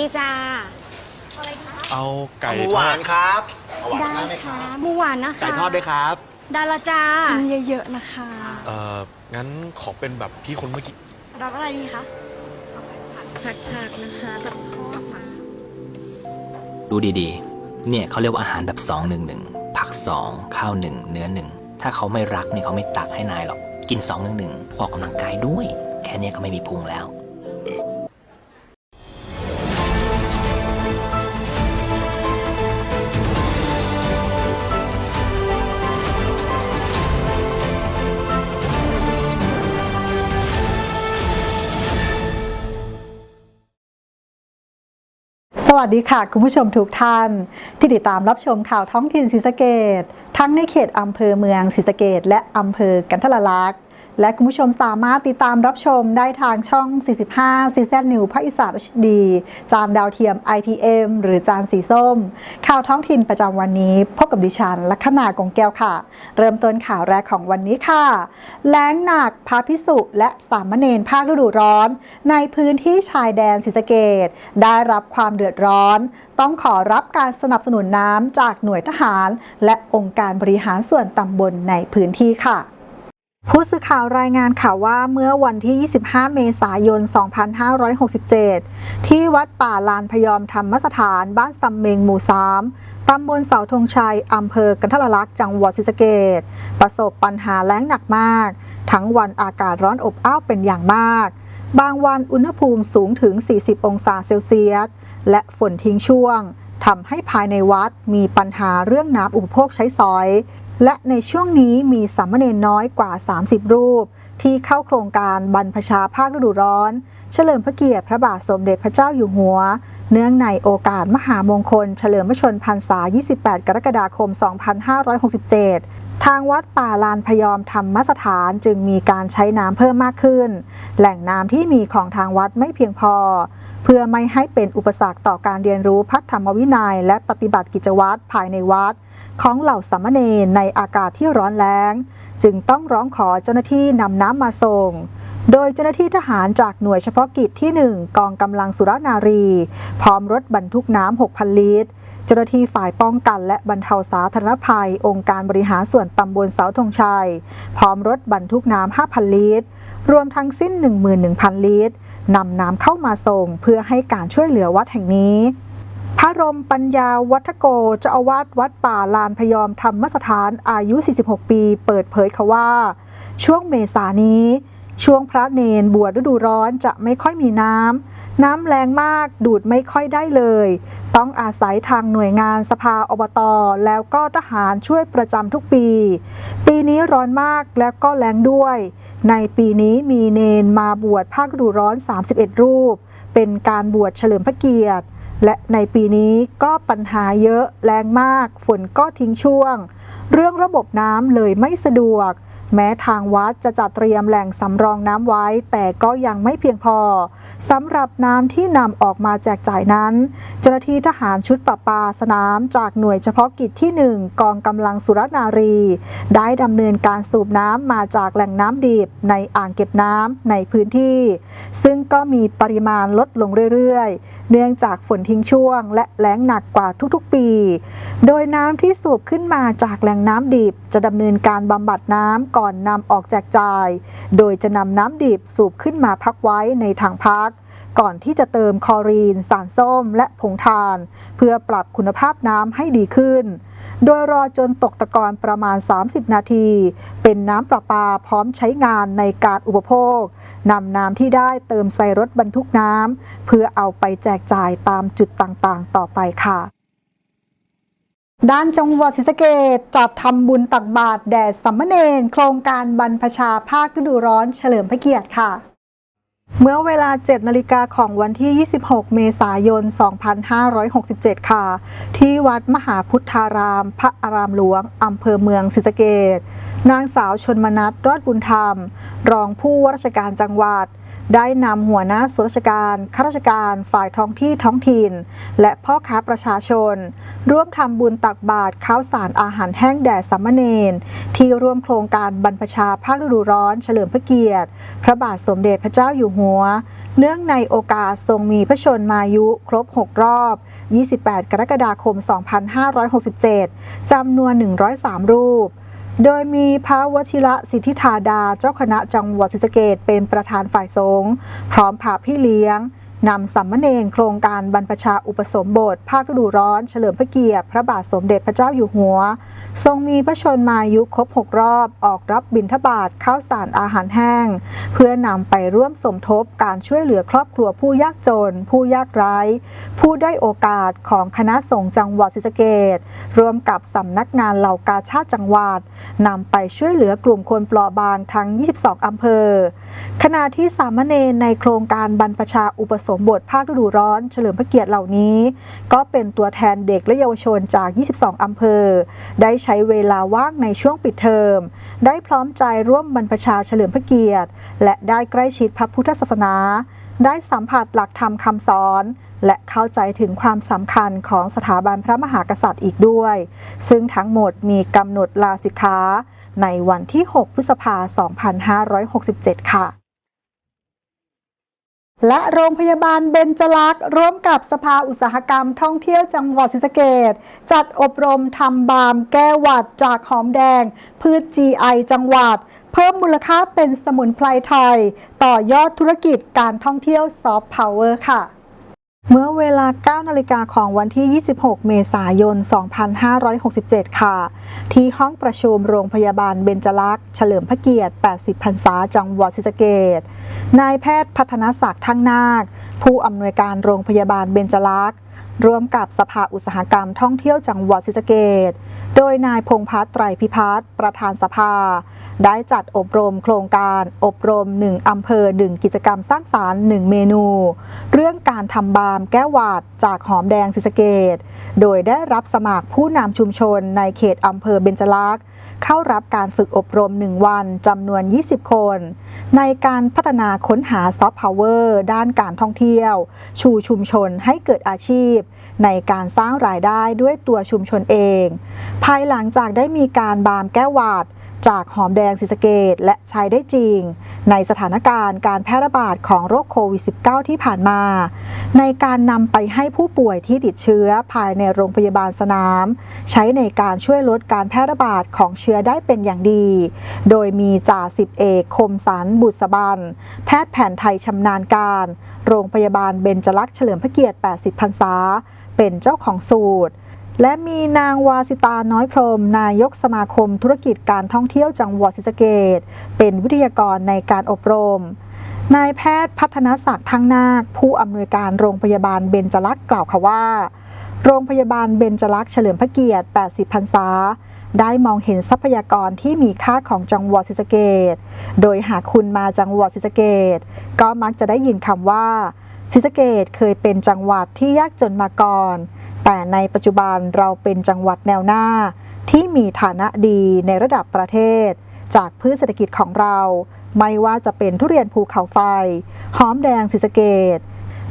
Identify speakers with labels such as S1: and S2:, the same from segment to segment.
S1: ดีจ้า
S2: เอาไก่
S3: หมู
S2: ท
S3: ห
S2: อ
S3: วา
S2: ด
S3: นครับเอาหวาน
S4: ได้
S3: ได้ไหมค
S4: ค่ะ
S3: รับ
S4: หมูหวานนะคะ
S3: ไก่ทอดด้วยครับ
S1: ดาราจ้า
S4: กินเยอะๆนะคะ
S2: เอ่อ งั้นขอเป็นแบบพี่คนเมื่อกี้
S1: รับอะไรดีคะ
S4: ผักๆนะคะแบบทอดค่ะ
S5: ดูดีๆ เนี่ยเขาเรียกว่าอาหารแบบ2 1 1ผัก2ข้าว1เนื้อ1ถ้าเขาไม่รักเนี่ยเขาไม่ตักให้นายหรอก กิน2 1 1ออกกำลังกายด้วย แค่เนี้ยก็ไม่มีพุงแล้ว
S6: สวัสดีค่ะคุณผู้ชมทุกท่าน ที่ติดตามรับชมข่าวท้องถิ่นศรีสะเกดทั้งในเขตอำเภอเมืองศรีสะเกดและอำเภอกันทละลักษณ์ และคุณผู้ชมสามารถติดตามรับชมได้ทางช่อง 45 CZ New ภาคอีสาน HD จานดาวเทียม IPM หรือจานสีส้ม ข่าวท้องถิ่นประจำวันนี้ พบกับดิฉันลัคนากงแก้วค่ะ เริ่มต้นข่าวแรกของวันนี้ค่ะ แล้งหนักพระพิสุและสามเณรภาคฤดูร้อน ในพื้นที่ชายแดนศรีสะเกดได้รับความเดือดร้อน ต้องขอรับการสนับสนุนน้ำจากหน่วยทหาร และองค์การบริหารส่วนตำบลในพื้นที่ค่ะ ผู้สื่อข่าวรายงานข่าวว่าเมื่อวันที่ 25 เมษายน 2567 ที่วัดป่าลานพยอมธรรมสถานบ้านสำเมงหมู่ 3 ตำบลเสาธงชัย อำเภอกันทรลักษณ์จังหวัดศรีสะเกษประสบปัญหาแล้งหนักมาก ทั้งวันอากาศร้อนอบอ้าวเป็นอย่างมาก บางวันอุณหภูมิสูงถึง 40 องศาเซลเซียส และฝนทิ้งช่วงทำให้ภายในวัดมีปัญหาเรื่องน้ำอุปโภคใช้สอย และในช่วงนี้มีสามเณรน้อยกว่า 30 รูป ที่เข้าโครงการบรรพชาภาคฤดูร้อน เฉลิมพระเกียรติพระบาทสมเด็จพระเจ้าอยู่หัว เนื่องในโอกาสมหามงคล เฉลิมพระชนพรรษา 28 กรกฎาคม 2567 ทางวัดป่าลานพยอมธรรมสถานจึงมีการใช้น้ำเพิ่มมากขึ้น แหล่งน้ำที่มีของทางวัดไม่เพียงพอ เพื่อไม่ให้เป็นอุปสรรคต่อการเรียนรู้พระธรรมวินัย และปฏิบัติกิจวัตรภายในวัด ของเหล่าสามเณรในอากาศที่ร้อนแล้ง จึงต้องร้องขอเจ้าหน้าที่นำน้ำมาส่งโดยเจ้าหน้าที่ทหารจากหน่วยเฉพาะกิจที่ 1 กองกำลังสุรนารี พร้อมรถบรรทุกน้ำ 6,000 ลิตร จ้าหน้าที่ฝ่ายป้องกันและบรรเทาสาธารณภัย องค์การบริหารส่วนตำบลเสาธงชัย พร้อมรถบรรทุกน้ำ 5,000 ลิตร รวมทั้งสิ้น 11,000 ลิตรนำน้ำเข้ามาส่งเพื่อให้การช่วยเหลือวัดแห่งนี้ พระรมปัญญาวัฒโกเจ้าอาวาสวัดป่าลานพยอมธรรมสถานอายุ 46 ปี เปิดเผยค่ะว่า ช่วงเมษานี้ ช่วงพระเนนบวชฤดูร้อนจะไม่ค่อยมีน้ำ น้ำแรงมากดูดไม่ค่อยได้เลย ต้องอาศัยทางหน่วยงานสภาอบตแล้วก็ทหารช่วยประจำทุกปี ปีนี้ร้อนมากแล้วก็แรงด้วย ในปีนี้มีเนนมาบวชภาคฤดูร้อน 31 รูป เป็นการบวชเฉลิมพระเกียรติ และในปีนี้ก็ปัญหาเยอะแรงมาก ฝนก็ทิ้งช่วง เรื่องระบบน้ำเลยไม่สะดวก แม้ทางวัดจะจัดเตรียมแหล่งสำรองน้ำไว้ แต่ก็ยังไม่เพียงพอสำหรับน้ำที่นำออกมาแจกจ่ายนั้น เจ้าหน้าที่ทหารชุดประปาสนามจากหน่วยเฉพาะกิจที่ 1 กองกำลังสุรนารี ได้ดำเนินการสูบน้ำมาจากแหล่งน้ำดิบในอ่างเก็บน้ำในพื้นที่ ซึ่งก็มีปริมาณลดลงเรื่อยๆ เนื่องจากฝนทิ้งช่วง และแล้งหนักกว่าทุกๆปี โดยน้ำที่สูบขึ้นมาจากแหล่งน้ำดิบ จะดำเนินการบำบัดน้ำก่อน่อนำออกแจกจ่าย โดยจะนำน้ำดิบสูบขึ้นมาพักไว้ในถังพัก ก่อนที่จะเติมคลอรีน สารส้ม และผงทาน เพื่อปรับคุณภาพน้ำให้ดีขึ้น โดยรอจนตกตะกอนประมาณ 30 นาที เป็นน้ำประปาพร้อมใช้งานในการอุปโภคนำน้ำที่ได้เติมใส่รถบรรทุกน้ำเพื่อเอาไปแจกจ่ายตามจุดต่างๆ ต่อไปค่ะ ด้านจังหวัดศรีสะเกษจัดทำบุญตักบาตรแด่สัมมเนรโครงการบรรพชาภาคฤดูร้อนเฉลิมพระเกียรติค่ะ เมื่อเวลา 7 นาฬิกาของวันที่ 26 เมษายน 2567 ค่ะ ที่วัดมหาพุทธาราม พระอารามหลวง อำเภอเมืองศรีสะเกษนางสาวชนมนัทรอดบุญธรรม รองผู้ว่าราชการจังหวัด ได้นำหัวหน้าส่วนราชการข้าราชการฝ่ายท้องที่ท้องถิ่น และพ่อค้าประชาชน ร่วมทำบุญตักบาตรข้าวสารอาหารแห้งแด่สามเณรที่ร่วมโครงการบรรพชาภาคฤดูร้อน เฉลิมพระเกียรติ พระบาทสมเด็จพระเจ้าอยู่หัว เนื่องในโอกาสทรงมีพระชนมายุครบ 6 รอบ 28 กรกฎาคม 2567จำนวน 103 รูป โดยมีพระวชิระสิทธิธาดา เจ้าคณะจังหวัดศรีสะเกดเป็นประธานฝ่ายสงฆ์พร้อมพาพี่เลี้ยง นำสัมมเนนโครงการบรรพชาอุปสมบท ภาคฤดูร้อน เฉลิมพระเกียรติพระบาทสมเด็จพระเจ้าอยู่หัว ทรงมีพระชนมายุครบ6รอบ ออกรับบิณฑบาตข้าวสารอาหารแห้ง เพื่อนำไปร่วมสมทบการช่วยเหลือครอบครัวผู้ยากจน ผู้ยากไร้ ผู้ได้โอกาสของคณะสงฆ์จังหวัดศรีสะเกษร่วมกับสำนักงานเหล่ากาชาติจังหวัดนำไปช่วยเหลือกลุ่มคนเปราะบางทั้ง 22 อำเภอ ขณะที่สามเณรในโครงการบรรพชาอุปสมบทภาคฤดูร้อน เฉลิมพระเกียรติเหล่านี้ ก็เป็นตัวแทนเด็กและเยาวชนจาก 22 อำเภอ ได้ใช้เวลาว่างในช่วงปิดเทอม ได้พร้อมใจร่วมบรรพชาเฉลิมพระเกียรติ และได้ใกล้ชิดพระพุทธศาสนา ได้สัมผัสหลักธรรมคำสอนและเข้าใจถึงความสำคัญของสถาบันพระมหากษัตริย์อีกด้วย ซึ่งทั้งหมดมีกำหนดลาสิกขาในวันที่ 6 พฤษภาคม2567 ค่ะ และโรงพยาบาลเบญจลักษ์ร่วมกับสภาอุตสาหกรรมท่องเที่ยวจังหวัดศรีสะเกดจัดอบรมทำบามแก้หวัดจากหอมแดง พืช GI จังหวัด เพิ่มมูลค่าเป็นสมุนไพรไทย ต่อยอดธุรกิจการท่องเที่ยวซอฟต์พาวเวอร์ค่ะ เมื่อเวลา 9 นาฬิกาของวันที่ 26 เมษายน 2567 ค่ะ ที่ห้องประชุมโรงพยาบาลเบญจลักษ์ เฉลิมพระเกียรติ 80 พรรษา จังหวัดศรีสะเกดนายแพทย์พัฒนศักดิ์ทั้งนาค ผู้อำนวยการโรงพยาบาลเบญจลักษ์ ร่วมกับสภาอุตสาหกรรมท่องเที่ยวจังหวัดศรีสะเกษโดยนายพงพัฒน์ไตรพิพัฒน์ประธานสภา ได้จัดอบรมโครงการอบรม 1 อำเภอ 1 กิจกรรมสร้างสารรค์ 1 เมนู เรื่องการทำบามแก้หวาดจากหอมแดงศรีสะเกษโดยได้รับสมัครผู้นำชุมชนในเขตอำเภอเบญจลักษณ์เข้ารับการฝึกอบรม 1 วันจำนวน 20 คน ในการพัฒนาค้นหาซอฟต์พาวเวอร์ด้านการท่องเที่ยว ชูชุมชนให้เกิดอาชีพในการสร้างรายได้ด้วยตัวชุมชนเอง ภายหลังจากได้มีการบามแก้หวาด จากหอมแดงศรีสะเกดและใช้ได้จริง ในสถานการณ์การแพร่ระบาดของโรคโควิด -19 ที่ผ่านมา ในการนำไปให้ผู้ป่วยที่ติดเชื้อภายในโรงพยาบาลสนาม ใช้ในการช่วยลดการแพร่ระบาดของเชื้อได้เป็นอย่างดี โดยมีจ่าสิบเอกคมสันบุษบัน แพทย์แผนไทยชำนาญการ โรงพยาบาลเบญจลักษณ์เฉลิมพระเกียรติ 80 พรรษา เป็นเจ้าของสูตร และมีนางวาสิตาน้อยพรม นายกสมาคมธุรกิจการท่องเที่ยวจังหวัดศรีสะเกษเป็นวิทยากรในการอบรมนายแพทย์พัฒนศักดิ์ทั้งนาค ผู้อำนวยการโรงพยาบาลเบญจลักษ์กล่าวค่ะว่า โรงพยาบาลเบญจลักษ์เฉลิมพระเกียรติ 80 พรรษา ได้มองเห็นทรัพยากรที่มีค่าของจังหวัดศรีสะเกษโดยหากคุณมาจังหวัดศรีสะเกษก็มักจะได้ยินคำว่าศรีสะเกษเคยเป็นจังหวัดที่ยากจนมาก่อน แต่ในปัจจุบันเราเป็นจังหวัดแนวหน้า ที่มีฐานะดีในระดับประเทศ จากพืชเศรษฐกิจของเรา ไม่ว่าจะเป็นทุเรียนภูเขาไฟ หอมแดงศรีสเกด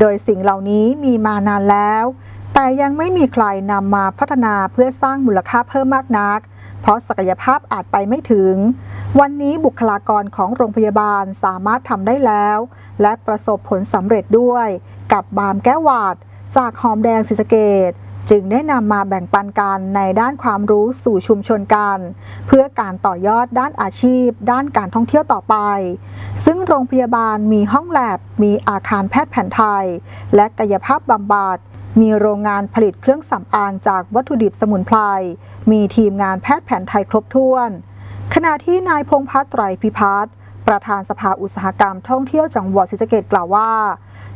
S6: โดยสิ่งเหล่านี้มีมานานแล้ว แต่ยังไม่มีใครนำมาพัฒนาเพื่อสร้างมูลค่าเพิ่มมากนัก เพราะศักยภาพอาจไปไม่ถึง วันนี้บุคลากรของโรงพยาบาลสามารถทำได้แล้ว และประสบผลสำเร็จด้วย กับบามแก้วหวาด จากหอมแดงศรีสะเกดจึงได้นำมาแบ่งปันกันในด้านความรู้สู่ชุมชนกัน เพื่อการต่อยอดด้านอาชีพ ด้านการท่องเที่ยวต่อไป ซึ่งโรงพยาบาลมีห้องแลบ มีอาคารแพทย์แผนไทย และกายภาพบำบัดมีโรงงานผลิตเครื่องสำอางจากวัตถุดิบสมุนไพร มีทีมงานแพทย์แผนไทยครบถ้วน ขณะที่นายพงพัฒน์ไตรพิพัฒน์ ประธานสภาอุตสาหกรรมท่องเที่ยวจังหวัดศรีสะเกดกล่าวว่า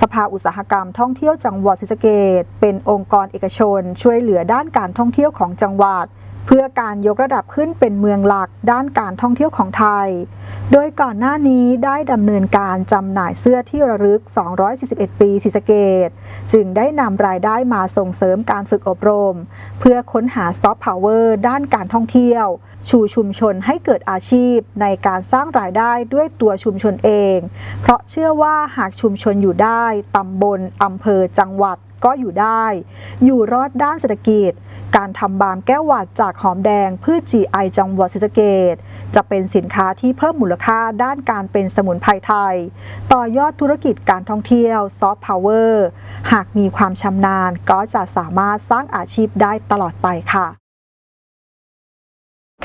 S6: สภาอุตสาหกรรมท่องเที่ยวจังหวัดศรีสะเกดเป็นองค์กรเอกชน ช่วยเหลือด้านการท่องเที่ยวของจังหวัด เพื่อการยกระดับขึ้นเป็นเมืองหลักด้านการท่องเที่ยวของไทย โดยก่อนหน้านี้ได้ดำเนินการจำหน่ายเสื้อที่ระลึก 241 ปีศรีสะเกษจึงได้นำรายได้มาส่งเสริมการฝึกอบรม เพื่อค้นหาซอฟต์พาวเวอร์ด้านการท่องเที่ยว ชูชุมชนให้เกิดอาชีพในการสร้างรายได้ด้วยตัวชุมชนเอง เพราะเชื่อว่าหากชุมชนอยู่ได้ตำบลอำเภอจังหวัดก็อยู่ได้ อยู่รอดด้านเศรษฐกิจ การทำบามแก้วหวาดจากหอมแดงพืช GI จังหวัดศรีสะเกดจะเป็นสินค้าที่เพิ่มมูลค่าด้านการเป็นสมุนไพรไทย ต่อยอดธุรกิจการท่องเที่ยวซอฟต์พาวเวอร์หากมีความชำนาญก็จะสามารถสร้างอาชีพได้ตลอดไปค่ะ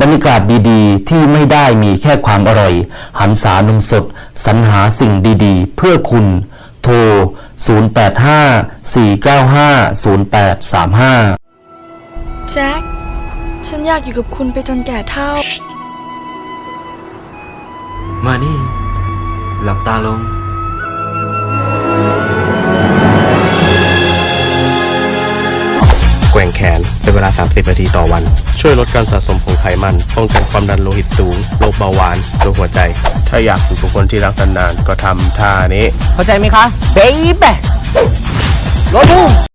S1: บรรยากาศดีๆ ที่ไม่ได้มีแค่ความอร่อย หันษานมสด สรรหาสิ่งดีๆ เพื่อคุณ โทร 0854950835
S3: แจ็ค ฉันอยากอยู่กับคุณไปจนแก่เท่า
S7: มานี่ หลับตาลง
S8: แกว่งแขนเป็นเวลา 30 นาทีต่อวัน ช่วยลดการสะสมของไขมันป้องกันความดันโลหิตสูงโรคเบาหวานโรคหัวใจ ถ้าอยากอยู่กับคนที่รักนานๆก็ทำท่านี้
S5: เข้าใจไหมคะเบ๊บรถบู